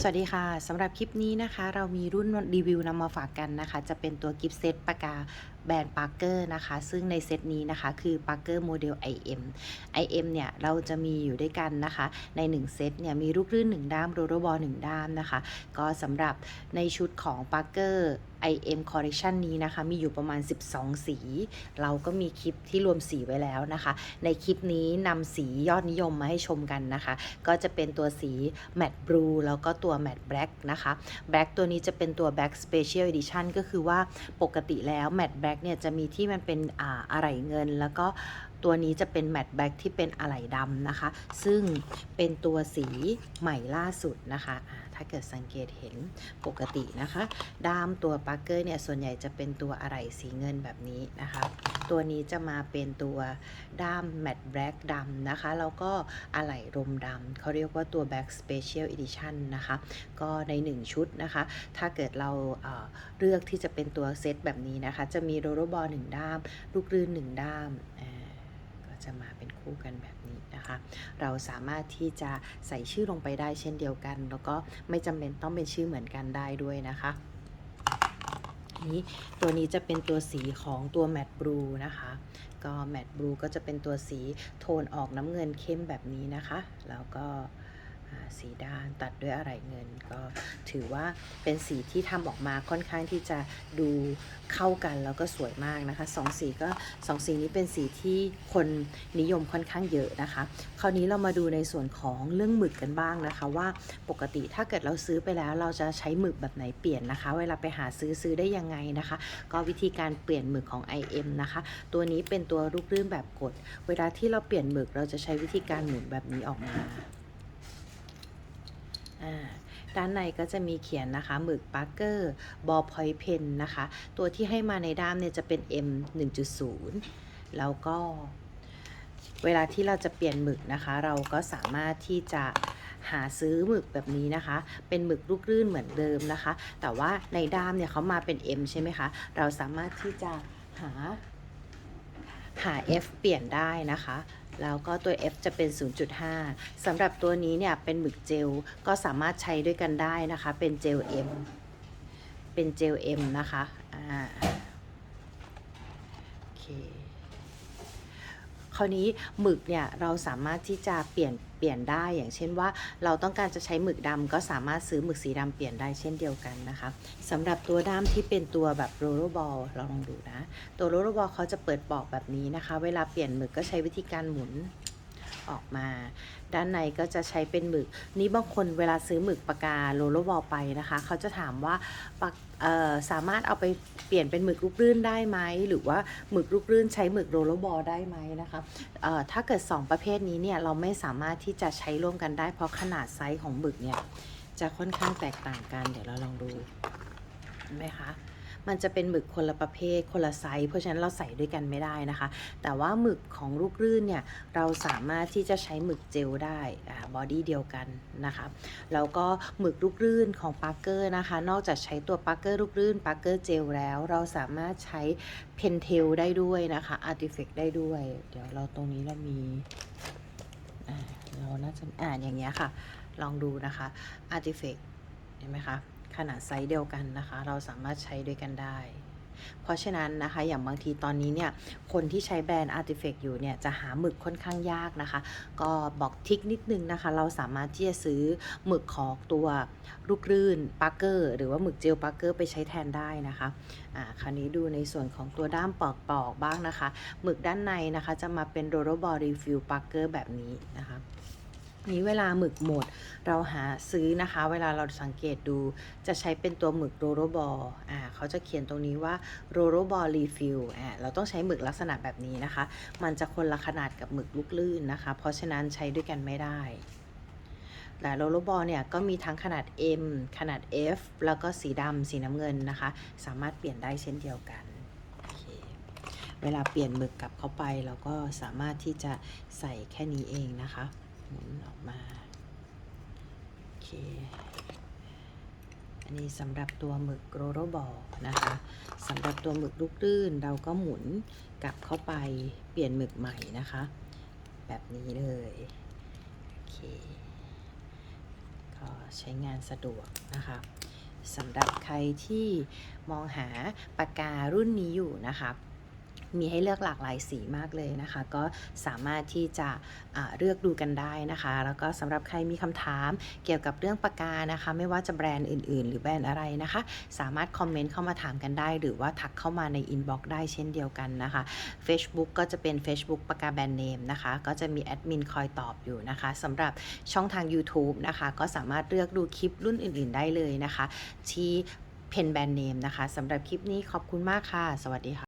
สวัสดีค่ะสำหรับคลิปนี้นะคะ เรามีรุ่นรีวิวนำมาฝากกันนะคะ จะเป็นตัวกิฟต์เซตปากกา แบรนด์ปาร์เกอร์นะคะ ซึ่งในเซตนี้นะคะคือ Parker Model IM IM เนี่ย เราจะมีอยู่ด้วยกันนะคะ ใน 1 เซตเนี่ย มีลูกลื่น 1 ด้ามโรโรบอล1ด้ามนะคะ ก็สำหรับในชุดของ Parker IM Collection นี้นะคะ มีอยู่ประมาณ 12 สี เราก็มีคลิปที่รวมสีไว้แล้วนะคะ ในคลิปนี้นำสียอดนิยมมาให้ชมกันนะคะ ก็จะเป็นตัวสี Matte Blue แล้วก็ตัว Matte Black นะคะ Black ตัวนี้จะเป็นตัว Black Special Edition ก็คือว่าปกติแล้ว Matte Black เนี่ยจะมีที่มันเป็นอ่าอะไหล่เงิน แล้วก็ตัวนี้จะเป็น Matte Black ที่เป็นอะไหล่ดำนะคะ ซึ่งเป็นตัวสีใหม่ล่าสุดนะคะถ้าเกิดสังเกตเห็นปกตินะคะ ด้ามตัวปาร์เกอร์เนี่ยส่วนใหญ่จะเป็นตัวอะไหล่สีเงินแบบนี้นะคะ ตัวนี้จะมาเป็นตัวด้ามแมตต์แบล็กดำนะคะ แล้วก็อะไหล่รมดำเขาเรียกว่าตัว Black Special Edition นะคะ ก็ใน 1 ชุดนะคะ ถ้าเกิดเราเอ่อเลือกที่จะเป็นตัวเซตแบบนี้นะคะ จะมีโรโรบอลหนึ่งด้าม ลูกรื่นหนึ่งด้ามก็จะมาเป็นคู่กันแบบนี้นะคะ เราสามารถที่จะใส่ชื่อลงไปได้เช่นเดียวกัน แล้วก็ไม่จำเป็นต้องเป็นชื่อเหมือนกันได้ด้วยนะคะ นี้ตัวนี้จะเป็นตัวสีของตัวแมตต์บลูนะคะ ก็แมตต์บลูก็จะเป็นตัวสีโทนออกน้ำเงินเข้มแบบนี้นะคะ แล้วก็ สีด้านตัดด้วยอะไรเงินก็ถือว่าเป็นสีที่ทำออกมาค่อนข้างที่จะดูเข้ากันแล้วก็สวยมากนะคะสองสีก็สองสีนี้เป็นสีที่คนนิยมค่อนข้างเยอะนะคะ คราวนี้เรามาดูในส่วนของเรื่องหมึกกันบ้างนะคะว่าปกติถ้าเกิดเราซื้อไปแล้วเราจะใช้หมึกแบบไหนเปลี่ยนนะคะ เวลาไปหาซื้อซื้อได้ยังไงนะคะ ก็วิธีการเปลี่ยนหมึกของ IM นะคะ ตัวนี้เป็นตัวลูกรื่นแบบกด เวลาที่เราเปลี่ยนหมึกเราจะใช้วิธีการหมุนแบบนี้ออกมา ด้านในก็จะมีเขียนนะคะ หมึกปาร์เกอร์บอลพอยเพนนะคะ ตัวที่ให้มาในด้ามเนี่ยจะเป็น M 1.0 แล้วก็เวลาที่เราจะเปลี่ยนหมึกนะคะ เราก็สามารถที่จะหาซื้อหมึกแบบนี้นะคะ เป็นหมึกลูกรื่นเหมือนเดิมนะคะ แต่ว่าในด้ามเนี่ยเขามาเป็น M ใช่ไหมคะ เราสามารถที่จะหาหา F เปลี่ยนได้นะคะ แล้วก็ตัว F จะเป็น 0.5สำหรับตัวนี้เนี่ยเป็นหมึกเจล ก็สามารถใช้ด้วยกันได้นะคะ เป็นเจล M เป็นเจล M นะคะ อ่า โอเค คราวนี้หมึกเนี่ยเราสามารถที่จะเปลี่ยนเปลี่ยนได้อย่างเช่นว่า เราต้องการจะใช้หมึกดำก็สามารถซื้อหมึกสีดำเปลี่ยนได้เช่นเดียวกันนะคะสำหรับตัวด้ามที่เป็นตัวแบบโรลบอลเราลองดูนะ ตัวโรลบอลเขาจะเปิดปอกแบบนี้นะคะ เวลาเปลี่ยนหมึกก็ใช้วิธีการหมุน ออกมา ด้านในก็จะใช้เป็นหมึก นี่บางคนเวลาซื้อหมึกปากกาโรลบอลไปนะคะ เขาจะถามว่าปากสามารถเอาไปเปลี่ยนเป็นหมึกลูกรื่นได้ไหม หรือว่าหมึกลูกรื่นใช้หมึกโรลบอลได้ไหมนะคะถ้าเกิด 2 ประเภทนี้เนี่ยเราไม่สามารถที่จะใช้ร่วมกันได้ เพราะขนาดไซส์ของหมึกเนี่ยจะค่อนข้างแตกต่างกัน เดี๋ยวเราลองดูเห็นไหมคะ มันจะเป็นหมึกคนละประเภทคนละไซส์เพราะฉะนั้นเราใส่ด้วยกันไม่ได้นะคะ แต่ว่าหมึกของลูกรื่นเนี่ยเราสามารถที่จะใช้หมึกเจลได้บอดี้เดียวกันนะคะแล้วก็หมึกลูกรื่นของปาร์เกอร์นะคะ นอกจากใช้ตัวปาร์เกอร์ลูกรื่นปาร์เกอร์เจลแล้ว เราสามารถใช้เพนเทลได้ด้วยนะคะอาร์ติเฟกได้ด้วย เดี๋ยวเราตรงนี้เรามีเราน่าจะอ่านอย่างเงี้ยค่ะ ลองดูนะคะอาร์ติเฟกเห็นไหมคะ ขนาดไซส์เดียวกันนะคะ เราสามารถใช้ด้วยกันได้ เพราะฉะนั้นนะคะอย่างบางทีตอนนี้เนี่ยคนที่ใช้แบรนด์ Artifact อยู่เนี่ยจะหาหมึกค่อนข้างยากนะคะ ก็บอกทิกนิดนึงนะคะ เราสามารถที่จะซื้อหมึกของตัวลูกรื่นปาร์เกอร์หรือว่าหมึกเจลปาร์เกอร์ไปใช้แทนได้นะคะอ่าคราวนี้ดูในส่วนของตัวด้ามปอกปอกๆบ้างนะคะ หมึกด้านในนะคะจะมาเป็นโรโรบอลรีฟิลปาร์เกอร์แบบนี้นะคะ นี้เวลาหมึกหมด เราหาซื้อนะคะ เวลาเราสังเกตดูจะใช้เป็นตัวหมึกโรโรบอลอ่าเขาจะเขียนตรงนี้ว่าโรโรบอลรีฟิลอ่าเราต้องใช้หมึกลักษณะแบบนี้นะคะ มันจะคนละขนาดกับหมึกลูกลื่นนะคะ เพราะฉะนั้นใช้ด้วยกันไม่ได้แต่โรโรบอลเนี่ยก็มีทั้งขนาด M ขนาด F แล้วก็สีดำสีน้ำเงินนะคะ สามารถเปลี่ยนได้เช่นเดียวกันเเวลาเปลี่ยนหมึกกลับเข้าไปเราก็สามารถที่จะใส่แค่นี้เองนะคะ หมุนออกมาโอเคอันนี้สำหรับตัวหมึกโรโรบอลนะคะสำหรับตัวหมึกลูกลื่นเราก็หมุนกลับเข้าไปเปลี่ยนหมึกใหม่นะคะ แบบนี้เลยโอเคก็ใช้งานสะดวกนะคะสำหรับใครที่มองหาปากการุ่นนี้อยู่นะคะ มีให้เลือกหลากหลายสีมากเลยนะคะ ก็สามารถที่จะเลือกดูกันได้นะคะ แล้วก็สำหรับใครมีคำถามเกี่ยวกับเรื่องปากกานะคะ ไม่ว่าจะแบรนด์อื่น ๆ หรือแบรนด์อะไรนะคะ สามารถคอมเมนต์เข้ามาถามกันได้ หรือว่าทักเข้ามาในอินบ็อกซ์ได้เช่นเดียวกันนะคะ Facebook ก็จะเป็น Facebook ปากกาแบรนด์เนมนะคะ ก็จะมีแอดมินคอยตอบอยู่นะคะสำหรับช่องทาง YouTube นะคะ ก็สามารถเลือกดูคลิปรุ่นอื่น ๆ ได้เลยนะคะ ที่เพนแบรนด์เนมนะคะสำหรับคลิปนี้ขอบคุณมากค่ะ สวัสดีค่ะ